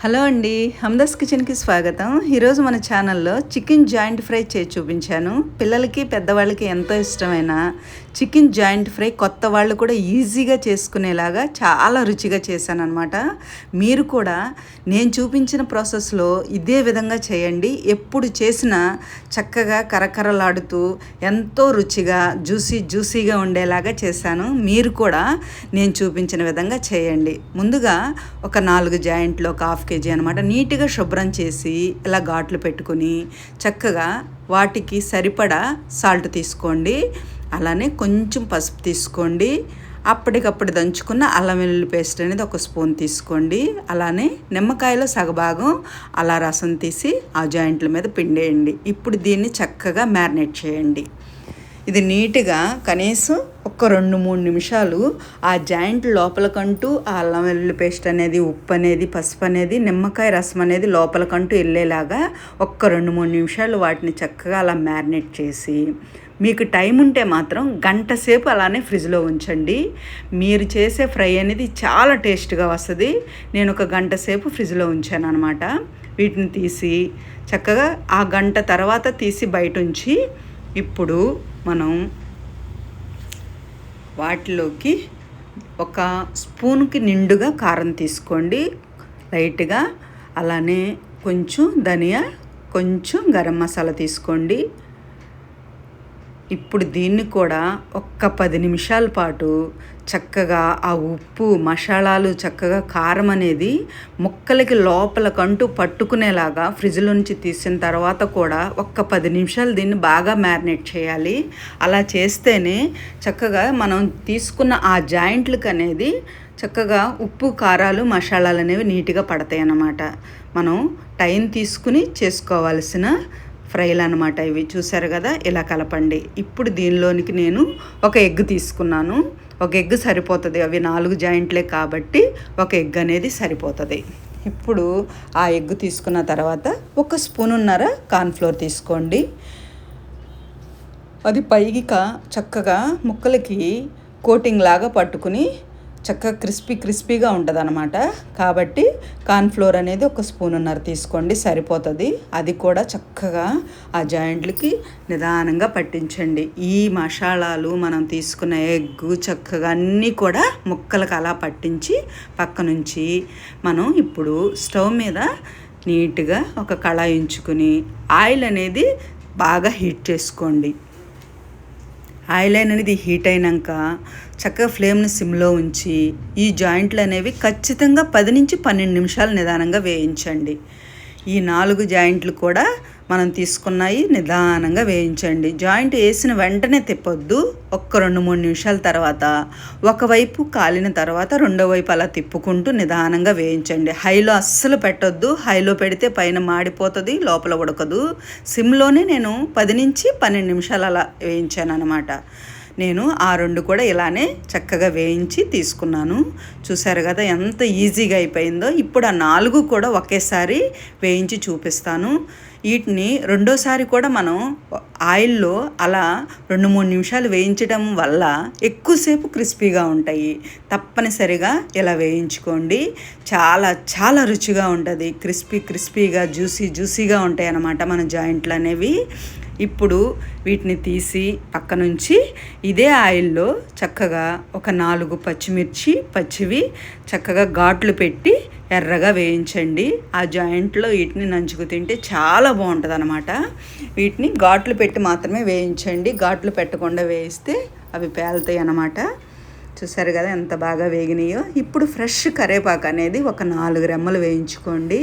Hello అండి హమ్దస్ కిచెన్కి స్వాగతం. ఈరోజు మన ఛానల్లో చికెన్ జాయింట్ ఫ్రై చేసి చూపించాను. పిల్లలకి పెద్దవాళ్ళకి ఎంతో ఇష్టమైన చికెన్ జాయింట్ ఫ్రై కొత్త వాళ్ళు కూడా ఈజీగా చేసుకునేలాగా చాలా రుచిగా చేశాను అనమాట మీరు కూడా నేను చూపించిన ప్రాసెస్లో ఇదే విధంగా చేయండి. ఎప్పుడు చేసినా చక్కగా కరకరలాడుతూ ఎంతో రుచిగా జ్యూసీ జ్యూసీగా ఉండేలాగా చేశాను. మీరు కూడా నేను చూపించిన విధంగా చేయండి. ముందుగా ఒక నాలుగు జాయింట్లు ఒక హాఫ్ కేజీ అనమాట నీట్గా శుభ్రం చేసి ఇలా ఘాట్లు పెట్టుకుని చక్కగా వాటికి సరిపడా సాల్ట్ తీసుకోండి. అలానే కొంచెం పసుపు తీసుకోండి. అప్పటికప్పుడు దంచుకున్న అల్లం వెల్లుల్లి పేస్ట్ అనేది ఒక స్పూన్ తీసుకోండి. అలానే నిమ్మకాయలో సగభాగం అలా రసం తీసి ఆ జాయింట్ల మీద పిండేయండి. ఇప్పుడు దీన్ని చక్కగా మ్యారినేట్ చేయండి. ఇది నీట్గా కనీసం ఒక రెండు మూడు నిమిషాలు ఆ జాయింట్ లోపలకంటూ ఆ అల్లం వెల్లుల్లి పేస్ట్ అనేది ఉప్పు అనేది పసుపు అనేది నిమ్మకాయ రసం అనేది లోపలకంటూ వెళ్ళేలాగా ఒక్క రెండు మూడు నిమిషాలు వాటిని చక్కగా అలా మ్యారినేట్ చేసి మీకు టైం ఉంటే మాత్రం గంట సేపు అలానే ఫ్రిడ్జ్లో ఉంచండి. మీరు చేసే ఫ్రై అనేది చాలా టేస్ట్గా వస్తుంది. నేను ఒక గంట సేపు ఫ్రిడ్జ్లో ఉంచాను అనమాట వీటిని తీసి చక్కగా ఆ గంట తర్వాత తీసి బయట ఉంచి ఇప్పుడు మనం వాటిలోకి ఒక స్పూన్కి నిండుగా కారం తీసుకోండి. లైట్గా. అలానే కొంచెం ధనియా కొంచెం గరం మసాలా తీసుకోండి. ఇప్పుడు దీన్ని కూడా ఒక్క పది నిమిషాల పాటు చక్కగా ఆ ఉప్పు మసాలాలు చక్కగా కారం అనేది ముక్కలకి లోపలకంటూ పట్టుకునేలాగా ఫ్రిడ్జ్లో నుంచి తీసిన తర్వాత కూడా ఒక్క పది నిమిషాలు దీన్ని బాగా మ్యారినేట్ చేయాలి. అలా చేస్తేనే చక్కగా మనం తీసుకున్న ఆ జాయింట్లకు అనేది చక్కగా ఉప్పు కారాలు మసాలాలు అనేవి నీట్గా పడతాయి అన్నమాట మనం టైం తీసుకుని చేసుకోవాల్సిన ఫ్రైలు అనమాట ఇవి చూసారు కదా? ఇలా కలపండి. ఇప్పుడు దీనిలోనికి నేను ఒక ఎగ్ తీసుకున్నాను. ఒక ఎగ్ సరిపోతుంది. అవి నాలుగు జాయింట్లే కాబట్టి ఒక ఎగ్ అనేది సరిపోతుంది. ఇప్పుడు ఆ ఎగ్ తీసుకున్న తర్వాత ఒక స్పూనున్నర కార్న్ఫ్లోర్ తీసుకోండి. అది పైకి చక్కగా ముక్కలకి కోటింగ్ లాగా పట్టుకుని చక్కగా క్రిస్పీ క్రిస్పీగా ఉంటుంది అనమాట కాబట్టి కార్న్ఫ్లోర్ అనేది ఒక స్పూనున్నర తీసుకోండి సరిపోతుంది. అది కూడా చక్కగా ఆ జాయింట్లకి నిదానంగా పట్టించండి. ఈ మసాలాలు మనం తీసుకున్న ఎగ్గు చక్కగా అన్నీ కూడా ముక్కలకు అలా పట్టించి పక్క నుంచి మనం ఇప్పుడు స్టవ్ మీద నీట్గా ఒక కళాయి ఉంచుకుని ఆయిల్ అనేది బాగా హీట్ చేసుకోండి. ఆయిల్ అనేది హీట్ అయినాక చక్కగా ఫ్లేమ్ని సిమ్లో ఉంచి ఈ జాయింట్లు అనేవి ఖచ్చితంగా పది నుంచి పన్నెండు నిమిషాలు నిదానంగా వేయించండి. ఈ నాలుగు జాయింట్లు కూడా మనం తీసుకున్నాయి. నిదానంగా వేయించండి. జాయింట్ వేసిన వెంటనే తిప్పొద్దు. ఒక్క రెండు మూడు నిమిషాల తర్వాత ఒకవైపు కాలిన తర్వాత రెండో వైపు అలా తిప్పుకుంటూ నిదానంగా వేయించండి. హైలో అస్సలు పెట్టొద్దు. హైలో పెడితే పైన మాడిపోతుంది లోపల ఉడకదు. సిమ్లోనే నేను పది నుంచి పన్నెండు నిమిషాలు అలా వేయించాను అనమాట నేను ఆ రెండు కూడా ఇలానే చక్కగా వేయించి తీసుకున్నాను. చూసారు కదా ఎంత ఈజీగా అయిపోయిందో. ఇప్పుడు ఆ నాలుగు కూడా ఒకేసారి వేయించి చూపిస్తాను. వీటిని రెండోసారి కూడా మనం ఆయిల్లో అలా రెండు మూడు నిమిషాలు వేయించడం వల్ల ఎక్కువసేపు క్రిస్పీగా ఉంటాయి. తప్పనిసరిగా ఇలా వేయించుకోండి. చాలా చాలా రుచిగా ఉంటుంది. క్రిస్పీ క్రిస్పీగా జ్యూసీ జ్యూసీగా ఉంటాయి అన్నమాట మన జాయింట్లు అనేవి ఇప్పుడు వీటిని తీసి పక్క నుంచి ఇదే ఆయిల్లో చక్కగా ఒక నాలుగు పచ్చిమిర్చి పచ్చివి చక్కగా ఘాట్లు పెట్టి ఎర్రగా వేయించండి. ఆ జాయింట్లో వీటిని నంచుకు తింటే చాలా బాగుంటుంది అనమాట వీటిని ఘాట్లు పెట్టి మాత్రమే వేయించండి. ఘాట్లు పెట్టకుండా వేయిస్తే అవి పేలుతాయి అన్నమాట. చూసారు కదా ఎంత బాగా వేగినాయో. ఇప్పుడు ఫ్రెష్ కరేపాకు అనేది ఒక నాలుగు రెమ్మలు వేయించుకోండి.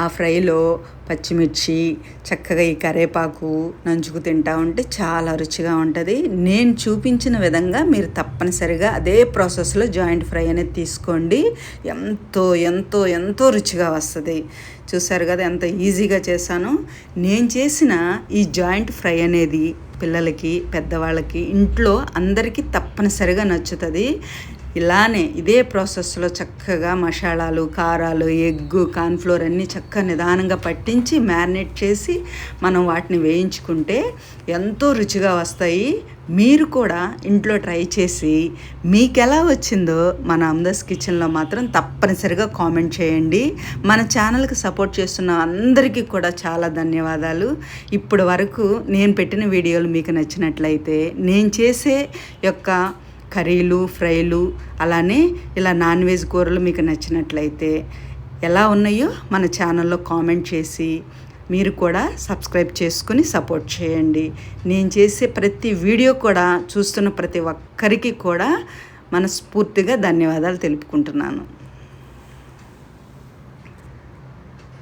ఆ ఫ్రైలో పచ్చిమిర్చి చక్కగా ఈ కరేపాకు నంచుకు తింటా ఉంటే చాలా రుచిగా ఉంటుంది. నేను చూపించిన విధంగా మీరు తప్పనిసరిగా అదే ప్రాసెస్లో జాయింట్ ఫ్రై అనేది తీసుకోండి. ఎంతో ఎంతో ఎంతో రుచిగా వస్తుంది. చూసారు కదా ఎంత ఈజీగా చేశాను. నేను చేసిన ఈ జాయింట్ ఫ్రై అనేది పిల్లలకి పెద్దవాళ్ళకి ఇంట్లో అందరికీ తప్పనిసరిగా నచ్చుతుంది. ఇలానే ఇదే ప్రాసెస్లో చక్కగా మసాలాలు కారాలు ఎగ్గు కార్న్ఫ్లోర్ అన్నీ చక్కగా నిదానంగా పట్టించి మ్యారినేట్ చేసి మనం వాటిని వేయించుకుంటే ఎంతో రుచిగా వస్తాయి. మీరు కూడా ఇంట్లో ట్రై చేసి మీకు ఎలా వచ్చిందో మన అమ్దస్ కిచెన్లో మాత్రం తప్పనిసరిగా కామెంట్ చేయండి. మన ఛానల్కి సపోర్ట్ చేస్తున్న అందరికీ కూడా చాలా ధన్యవాదాలు. ఇప్పటి వరకు నేను పెట్టిన వీడియోలు మీకు నచ్చినట్లయితే నేను చేసే యొక్క కర్రీలు ఫ్రైలు అలానే ఇలా నాన్ వెజ్ కూరలు మీకు నచ్చినట్లయితే ఎలా ఉన్నాయో మన ఛానల్లో కామెంట్ చేసి మీరు కూడా సబ్స్క్రైబ్ చేసుకుని సపోర్ట్ చేయండి. నేను చేసే ప్రతి వీడియో కూడా చూస్తున్న ప్రతి ఒక్కరికి కూడా మనస్ఫూర్తిగా ధన్యవాదాలు తెలుపుకుంటున్నాను.